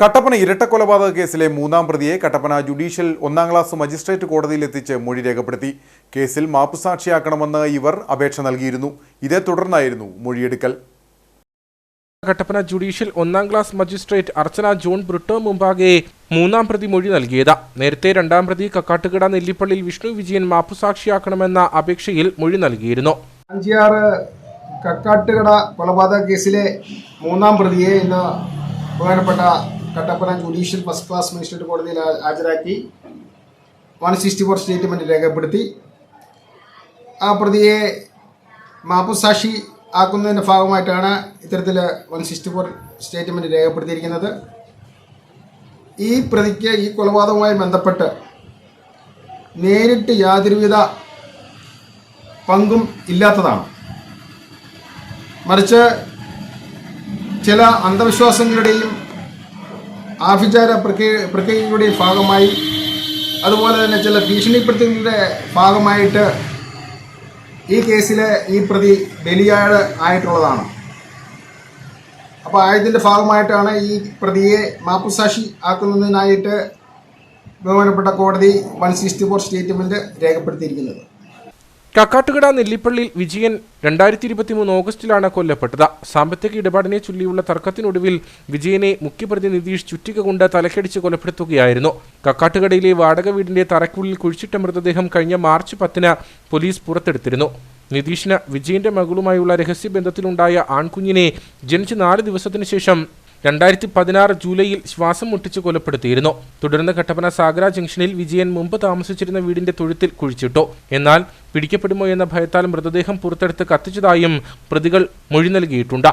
കട്ടപ്പന ഇരട്ടക്കൊലപാതക കേസിലെ മൂന്നാം പ്രതിയെ കട്ടപ്പന ജുഡീഷ്യൽ ഒന്നാം ക്ലാസ് മജിസ്ട്രേറ്റ് കോടതിയിൽ എത്തിച്ച് മൊഴി രേഖപ്പെടുത്തി. കേസിൽ മാപ്പുസാക്ഷിയാക്കണമെന്ന് ഇവർ അപേക്ഷ നൽകിയിരുന്നു. ഇതേ തുടർന്നായിരുന്നു മൊഴിയെടുക്കൽ. കട്ടപ്പന ജുഡീഷ്യൽ ഒന്നാം class magistrate Archana John Britto മുമ്പാകെ മൂന്നാം പ്രതി മൊഴി നൽകിയത്. നേരത്തെ രണ്ടാം പ്രതി കക്കാട്ടുകട നെല്ലിപ്പള്ളിയിൽ വിഷ്ണു വിജയൻ മാപ്പുസാക്ഷിയാക്കണമെന്ന അപേക്ഷയിൽ മൊഴി നൽകിയിരുന്നു. അഞ്ചിയാറ് കക്കാട്ടുകട കൊലപാതക കേസിലെ മൂന്നാം പ്രതിയെ ഇന്ന് ബഹുമാനപ്പെട്ട Kattappana judicial first class magistrate കോടതിയിൽ ഹാജരാക്കി വൺ സിക്സ്റ്റി ഫോർ സ്റ്റേറ്റ്മെന്റ് രേഖപ്പെടുത്തി. ആ പ്രതിയെ മാപ്പുസാക്ഷി ആക്കുന്നതിന്റെ ഭാഗമായിട്ടാണ് ഇത്തരത്തിൽ വൺ സിക്സ്റ്റി ഫോർ സ്റ്റേറ്റ്മെന്റ് രേഖപ്പെടുത്തിയിരിക്കുന്നത്. ഈ പ്രതിക്ക് ഈ കൊലപാതകവുമായി ബന്ധപ്പെട്ട് നേരിട്ട് യാതൊരുവിധ പങ്കും ഇല്ലാത്തതാണ്. മറിച്ച് ചില അന്ധവിശ്വാസങ്ങളുടെയും ആഭിചാര പ്രക്രിയ പ്രക്രിയയുടെ ഭാഗമായി അതുപോലെ തന്നെ ചില ഭീഷണിപ്പെടുത്തലിന്റെ ഭാഗമായിട്ട് ഈ കേസിലെ ഈ പ്രതി ബലിയാട് ആയിട്ടുള്ളതാണ്. അപ്പോൾ ആയതിന്റെ ഭാഗമായിട്ടാണ് ഈ പ്രതിയെ മാപ്പുസാക്ഷി ആക്കുന്നതിനായിട്ട് ബഹുമാനപ്പെട്ട കോടതി വൺ സിക്സ്റ്റി ഫോർ സ്റ്റേറ്റ്മെന്റ് രേഖപ്പെടുത്തിയിരിക്കുന്നത്. കക്കാട്ടുകട നെല്ലിപ്പള്ളിയിൽ വിജയൻ രണ്ടായിരത്തി ഇരുപത്തിമൂന്ന് ഓഗസ്റ്റിലാണ് കൊല്ലപ്പെട്ടത്. സാമ്പത്തിക ഇടപാടിനെ ചൊല്ലിയുള്ള തർക്കത്തിനൊടുവിൽ വിജയനെ മുഖ്യപ്രതി നിതീഷ് ചുറ്റിക കൊണ്ട് തലക്കടിച്ച് കൊലപ്പെടുത്തുകയായിരുന്നു. കക്കാട്ടുകടയിലെ വാടക വീടിന്റെ തറയ്ക്കുള്ളിൽ കുഴിച്ചിട്ട മൃതദേഹം കഴിഞ്ഞ മാർച്ച് പത്തിന് പോലീസ് പുറത്തെടുത്തിരുന്നു. നിതീഷിന് വിജയന്റെ മകളുമായുള്ള രഹസ്യബന്ധത്തിലുണ്ടായ ആൺകുഞ്ഞിനെ ജനിച്ച് നാല് ദിവസത്തിനു ശേഷം രണ്ടായിരത്തി പതിനാറ് ജൂലൈയിൽ ശ്വാസം മുട്ടിച്ച് കൊലപ്പെടുത്തിയിരുന്നു. തുടർന്ന് കട്ടപ്പന സാഗര ജംഗ്ഷനിൽ വിജയൻ മുമ്പ് താമസിച്ചിരുന്ന വീടിന്റെ തൊഴുത്തിൽ കുഴിച്ചിട്ടു. എന്നാൽ പിടിക്കപ്പെടുമോ എന്ന ഭയത്താൽ മൃതദേഹം പുറത്തെടുത്ത് കത്തിച്ചതായും പ്രതികൾ മൊഴി നൽകിയിട്ടുണ്ട്.